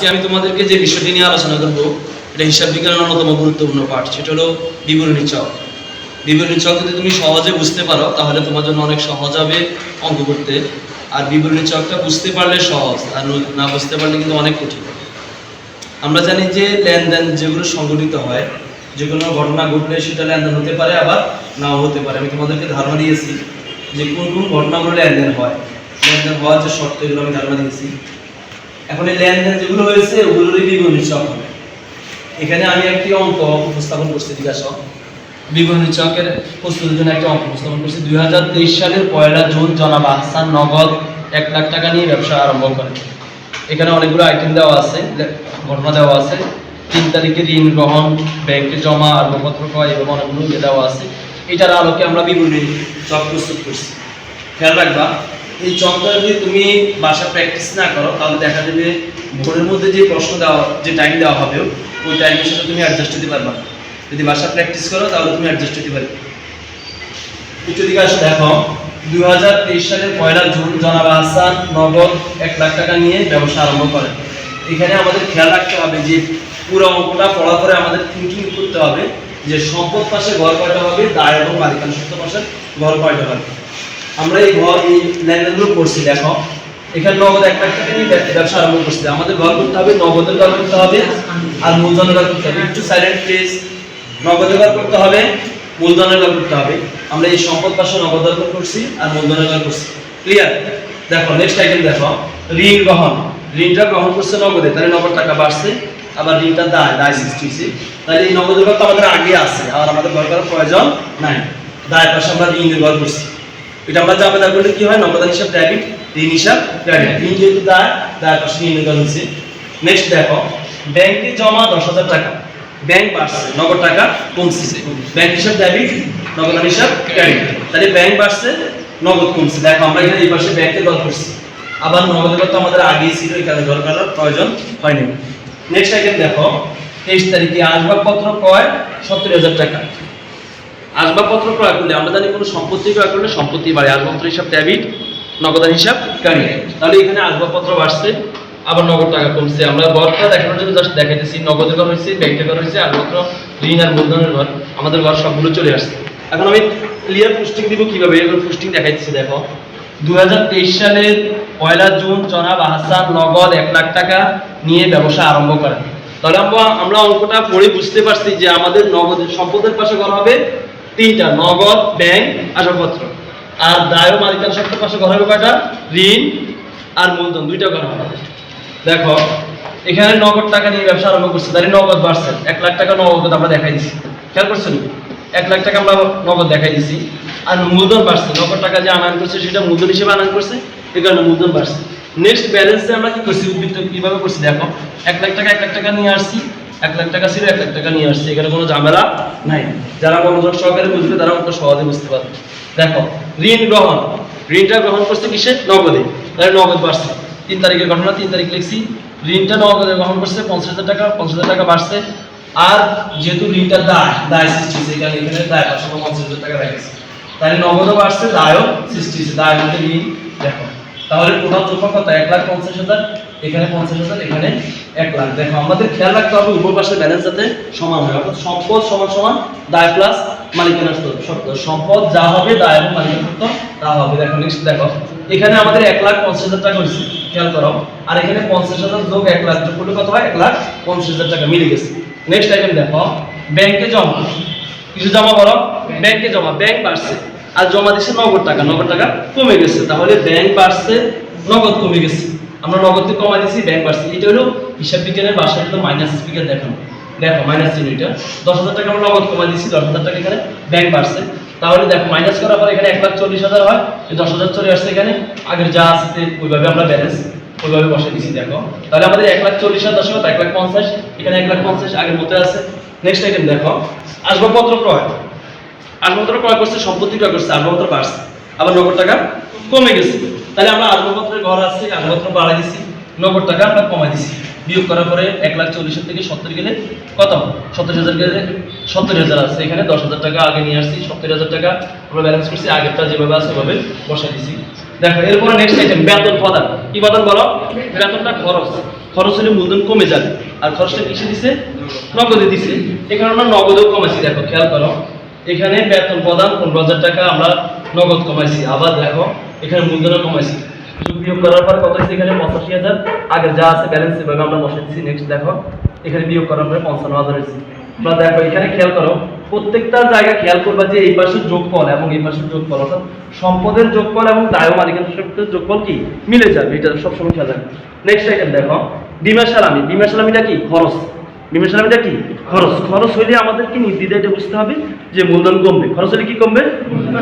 আজকে আমি তোমাদেরকে যে বিষয়টি নিয়ে আলোচনা করব, এটা হিসাব বিজ্ঞানের অন্যতম গুরুত্বপূর্ণ পাঠ, সেটা হলো বিবরণী চক। বিবরণী চক যদি তুমি সহজে বুঝতে পারো, তাহলে তোমার জন্য অনেক সহজ হবে অঙ্ক করতে। আর বিবরণী চকটা বুঝতে পারলে সহজ, আর না বুঝতে পারলে কিন্তু অনেক কঠিন। আমরা জানি যে লেনদেন যেগুলো সংগঠিত হয়, যে কোনো ঘটনা ঘটলে সেটা লেনদেন হতে পারে, আবার নাও হতে পারে। আমি তোমাদেরকে ধারণা দিয়েছি যে কোন কোন ঘটনাগুলো লেনদেন হয়। লেনদেন হওয়ার যে শর্ত, এগুলো আমি ধারণা দিয়েছি। এখন এই লেনদেন যেগুলো হয়েছে ওগুলোরই বিবরণী চক হবে। এখানে আমি একটি অঙ্ক উপস্থাপন করছি, জিজ্ঞাসা। বিবরণী চকের প্রস্তুতির জন্য একটা অঙ্ক উপস্থাপন করছি। দুই হাজার তেইশ সালের পয়লা জুন জনাব আহসান নগদ এক লাখ টাকা নিয়ে ব্যবসা আরম্ভ করে এখানে অনেকগুলো আইটেম দেওয়া আছে ঘটনা দেওয়া আছে। তিন তারিখে ঋণ গ্রহণ, ব্যাংকে জমা আরম্ভপত্র ক্রয় এবং অনেকগুলো ইয়ে দেওয়া আছে। এটার আলোকে আমরা বিবরণী চক প্রস্তুত করছি। খেয়াল রাখবা এই চকটা যদি তুমি বাসা প্র্যাকটিস না করো, তাহলে দেখা যাবে বোর্ডের মধ্যে যে প্রশ্ন দেওয়া, যে টাইম দেওয়া হবে, ওই টাইমের সাথে তুমি অ্যাডজাস্ট হতে পারবা যদি বাসা প্র্যাকটিস করো, তাহলে তুমি অ্যাডজাস্ট হতে পারবে। একটু দিকে আসো দেখো দুই হাজার তেইশ সালের পয়লা জুন জনাব আহসান নগদ এক লাখ টাকা নিয়ে ব্যবসা আরম্ভ করেন। এখানে আমাদের খেয়াল রাখতে হবে যে পুরো অঙ্কটা পড়ার পরে আমাদের থিঙ্কিং করতে হবে যে সম্পদ পাশে ঘর কয়টা হবে, দায় এবং মালিকানা সত্য পাশে ঘর কয়টা হবে। আমরা এই ঘর, এই লেনদেনগুলো করছি, দেখো। এখানে নগদ এক লাখ টাকা নিয়ে ব্যবসা আরম্ভ করছি। আমাদের ঘর করতে হবে, নগদের ঘর করতে হবে, আর মূলধনের ঘর করতে হবে। একটু সাইলেন্ট প্লিজ নগদের ঘর করতে হবে, মূলধনের ঘর করতে হবে। আমরা এই সম্পদ পাশে নগদের ঘর করছি আর মূলধনের ঘর করছি। ক্লিয়ার দেখো নেক্সট আইটেম দেখো। ঋণ গ্রহণ। ঋণটা গ্রহণ করছে নগদে, তাহলে নগদ টাকা বাড়ছে, আবার ঋণটা দায় দায় সৃষ্টি হয়েছে। তাহলে এই নগদের ঘর তো আমাদের আগে আছে, আর আমাদের ঘর করার প্রয়োজন নাই। দায় পাশে আমরা ঋণের ঘর করছি। এটা আমরা জাবেদা করলে কি হয়? নগদান হিসাব ডেবিট ঋণ হিসাব ক্রেডিট ঋণ যেহেতু দায় দায় পাশে ঋণের ঘর হচ্ছে। নেক্সট দেখো ব্যাংকে জমা দশ হাজার টাকা। ব্যাংক বাড়ছে, নগদ টাকা কমছে। ব্যাংক হিসাব ডেবিট নগদান হিসাব ক্রেডিট তাহলে ব্যাংক বাড়ছে, নগদ কমছে। দেখো, আমরা এখানে এই পাশে ব্যাংকে দল করছি। আবার নগদের কথা আমাদের আগেই ছিল এখানে দর করার প্রয়োজন হয়নি। নেক্সট আইটেম দেখো, তেইশ তারিখে আসবাবপত্র কয় সত্তর হাজার টাকা। আসবাবপত্র ক্রয় করলে, আমরা জানি কোনো সম্পত্তি ক্রয় করলে সম্পত্তি বাড়ে। আসবাবপত্র হিসাব ডেবিট নগদান হিসাব ক্রেডিট তাহলে এখানে আসবাবপত্র বাড়ছে, আবার নগদ টাকা কমছে। আমরা ঘরটা দেখানোর জন্য জাস্ট দেখাইতেছি, নগদের ঘর হয়েছে, ব্যাংকের ঘর হয়েছে, আসবাবপত্র, ঋণ আর মূলধনের ঘর, আমাদের ঘর সবগুলো চলে আসছে। এখন আমি ক্লিয়ার পোস্টিং দিব কীভাবে? এরকম পোস্টিং দেখাইতেছি, দেখো। দু সালের পয়লা জুন জনাব আহসান নগদ এক লাখ টাকা নিয়ে ব্যবসা আরম্ভ করেন। তাহলে আমরা আমরা অঙ্কটা পড়ে বুঝতে পারছি যে আমাদের নগদ সম্পদের পাশে ঘর হবে তিনটা, নগদ, ব্যাংক আসবাবপত্র আর দায় ও মালিকানা সত্ত্বের পাশে ঘর হবে কয়টা? ঋণ আর মূলধন, দুইটা ঘর হবে দেখো, এখানে নগদ টাকা নিয়ে ব্যবসা আরম্ভ করছে, তাহলে নগদ বাড়ছে। এক লাখ টাকা নগদ আমরা দেখাই দিছি। খেয়াল করছেন? এক লাখ টাকা আমরা নগদ দেখাই দিচ্ছি আর মূলধন বাড়ছে। নগদ টাকা যে আনান করছে, সেটা মূলধন হিসেবে আনান করছে, এই কারণে মূলধন বাড়ছে। নেক্সট ব্যালেন্সে আমরা কি করছি? উদ্বৃত্ত কীভাবে করছি? দেখো, এক লাখ টাকা, এক লাখ টাকা নিয়ে আসছি। এক লাখ টাকা ছিল, এক লাখ টাকা নিয়ে আসছি। এখানে কোনো ঝামেলা নাই। যারা মনোযোগ সহকারে বুঝবে, তারা অত সহজে বুঝতে পারবে। দেখো, ঋণ গ্রহণ। ঋণটা গ্রহণ করছে কিসে নগদে। তাহলে নগদ বাড়ছে। তিন তারিখের ঘটনা, তিন তারিখ লিখছি। ঋণটা নগদে গ্রহণ করছে, পঞ্চাশ হাজার টাকা, পঞ্চাশ হাজার টাকা বাড়ছে। আর যেহেতু ঋণটা দায় দায় সৃষ্টি এখানে এখানে দায়, পাঁচশো পঞ্চাশ হাজার টাকা রাখছে। তাহলে নগদও বাড়ছে, দায়ও সৃষ্টি হয়েছে। দায় মধ্যে ঋণ। দেখো তাহলে টোটাল যোগফল কত? এক লাখ পঞ্চাশ হাজার, এখানে পঞ্চাশ হাজার, এখানে এক লাখ। দেখো, আমাদের খেয়াল রাখতে হবে উপর পাশের ব্যালেন্স যাতে সমান হয়। অর্থাৎ সম্পদ সমান সমান, দায় প্লাস মালিকানা সত্য সম্পদ যা হবে দায় এবং মালিকানা সত্য তা হবে। দেখো নেক্সট দেখো। এখানে আমাদের এক লাখ পঞ্চাশ হাজার টাকা হয়েছে। খেয়াল করো। আর এখানে পঞ্চাশ হাজার যোগ এক লাখ যোগ করলে কত হয়? এক লাখ পঞ্চাশ হাজার টাকা মিলে গেছে। নেক্সট আইটেম দেখো। ব্যাংকে জমা। কিছু জমা করো? ব্যাংকে জমা। ব্যাংক বাড়ছে। আর জমা দিচ্ছে নগদ টাকা নগদ টাকা কমে গেছে। তাহলে ব্যাংক বাড়ছে, নগদ কমে গেছে। আমরা নগদ কমাই দিচ্ছি ব্যাংক বাড়ছে। এটা হলো হিসাব বিজ্ঞানের ভাষায় হলো মাইনাস স্পিকার দেখানো। দেখো মাইনাস চিহ্ন এটা। দশ হাজার টাকা আমরা নগদ কমাই দিচ্ছি দশ হাজার টাকা এখানে ব্যাংক বাড়ছে। তাহলে দেখো মাইনাস করার পর এখানে এক লাখ চল্লিশ হাজার হয়। এই দশ হাজার চলে আসছে এখানে। আগের যা আছে ওইভাবে আমরা ব্যালেন্স ওইভাবে বসে দিচ্ছি দেখো। তাহলে আমাদের এক লাখ চল্লিশ হাজার দশ এক লাখ পঞ্চাশ, এখানে এক লাখ পঞ্চাশ আগের মতো আছে। নেক্সট আইটেম দেখো। আসবাবপত্র ক্রয়। আসবাবপত্র ক্রয় করছে, সম্পত্তি ক্রয় করছে আসবাবপত্র বাড়ছে। আবার নগদ টাকা কমে গেছে। তাহলে আমরা আসবাবপত্রের ঘর আছে আসবাবপত্র বাড়াই দিছি, নগদ টাকা আমরা কমাই দিছি। বিয়োগ করার পরে এক লাখ চল্লিশের থেকে সত্তর গেলে কত? সত্তর হাজার গেলে সত্তর হাজার আছে। এখানে দশ হাজার টাকা আগে নিয়ে আসছি, সত্তর হাজার টাকা আমরা ব্যালেন্স করছি, আগেরটা যেভাবে আছে ওভাবে বসাই দিছি। দেখো, এরপরে নেক্সট আইটেম বেতন প্রদান। কি প্রদান বলো? বেতনটা খরচ। খরচ হলে মূলধন কমে যাবে। আর খরচটা কিসে দিছে? নগদে দিছে। এখানে আমরা নগদেও কমাইছি, দেখো, খেয়াল করো। এখানে বেতন প্রদান পনেরো হাজার টাকা আমরা নগদ কমাইছি। আবার দেখো, এখানে মূলধনও কমাইছি। বিয়োগ করার পর কত হয়েছে এখানে? পঁচাশি হাজার। আগে যা আছে ব্যালেন্স এভাবে আমরা বসে দিচ্ছি নেক্সট দেখো, এখানে বিয়োগ করার পরে পঞ্চান্ন হাজার হয়েছে। তোমরা দেখো, এখানে খেয়াল করো, প্রত্যেকটা জায়গা খেয়াল করবা যে এই পাশের যোগফল এবং এই পাশের যোগফল, অর্থাৎ সম্পদের যোগফল এবং দায় ও মালিকানা সম্পদের যোগফল কি? মিলে যাবে। এটা সবসময় খেয়াল রাখবে। নেক্সট আইটেম দেখো বিমা সালামি। বিমা সালামিটা কি? খরচ। বিমা সালামিটা কি? খরচ। খরচ হইলে আমাদের কি নির্দিদা এটা বুঝতে হবে যে মূলধন কমবে। খরচ হলে কি কমবে?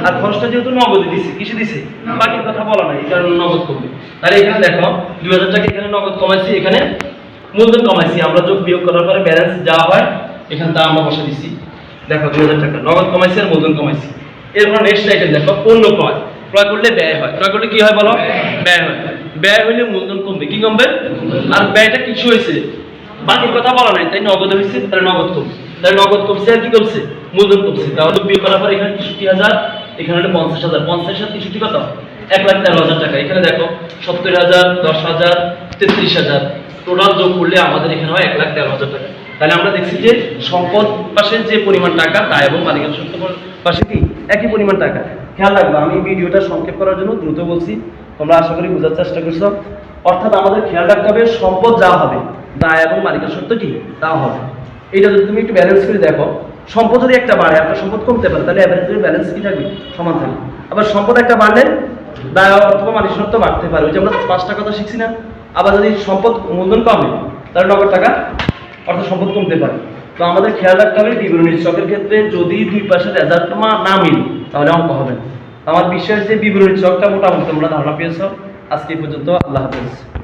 আর খরচটা যেহেতু নগদে দিছে, কিসে দিছে? বাকির কথা বলা নাই, এই কারণে নগদ কমবে। তাহলে এখানে দেখো, দুই হাজার টাকা এখানে নগদ কমাইছি, এখানে মূলধন কমাইছি। আমরা যোগ বিয়োগ করার পরে ব্যালেন্স যা হয়, এখানে তা আমরা বসে দিছি। দেখো, দুই হাজার টাকা। নগদ কমাইছি আর মূলধন কমাইছি। এরপর নেক্সট আইটেম দেখো, পণ্য ক্রয়। ক্রয় করলে ব্যয় হয়। ক্রয় করলে কি হয় বলো? ব্যয় হয়। ব্যয় হইলে মূলধন কমবে। কি কমবে? আর ব্যয়টা কিছু হয়েছে বাকির কথা বলা নাই, তাই নগদ হয়েছে তাহলে নগদ কমছে। তাহলে নগদ কমছে আর কি কমছে? মূলধন কমছে। তাহলে বিয়ে করার পর এখানে তেষট্টি হাজার, এখানে পঞ্চাশ হাজার। পঞ্চাশ হাজার তেষট্টি কত? এক লাখ তেরো হাজার টাকা। এখানে দেখো, সত্তর হাজার, দশ হাজার, তেত্রিশ হাজার। টোটাল যোগ করলে আমাদের এখানে হয় এক লাখ তেরো হাজার টাকা। তাহলে আমরা দেখছি যে সম্পদ পাশে যে পরিমাণ টাকা, তা এবং মালিকানা সম্পদ পাশে কি? একই পরিমাণ টাকা। খেয়াল রাখবে, আমি ভিডিওটা সংক্ষেপ করার জন্য দ্রুত বলছি। তোমরা আশা করি বোঝার চেষ্টা করছ। অর্থাৎ আমাদের খেয়াল রাখতে হবে, সম্পদ যা হবে দায় এবং মালিকানা সত্য কি? তা হবে। এটা যদি তুমি একটু ব্যালেন্স করে দেখো, সম্পদ যদি একটা বাড়ে একটা সম্পদ কমতে পারে, তাহলে অ্যাভারেজ ব্যালেন্স কি থাকবে? সমান থাকবে। আবার সম্পদ একটা বাড়লে, দায় অথবা মালিক সত্য বাড়তে পারে। ওই যে আমরা পাঁচটা কথা শিখছি না। আবার যদি সম্পদ মূলধন কমে, তাহলে নগদ টাকা, অর্থাৎ সম্পদ কমতে পারে। তো আমাদের খেয়াল রাখতে হবে বিবরণী চকের ক্ষেত্রে যদি দুই পাশের রেজাল্ট না মিলে, তাহলে অঙ্ক হবে আমার বিশ্বাস যে বিবরণী চকটা মোটামুটি তোমরা ধারণা পেয়েছ। আজকে পর্যন্ত আল্লাহ হাফেজ।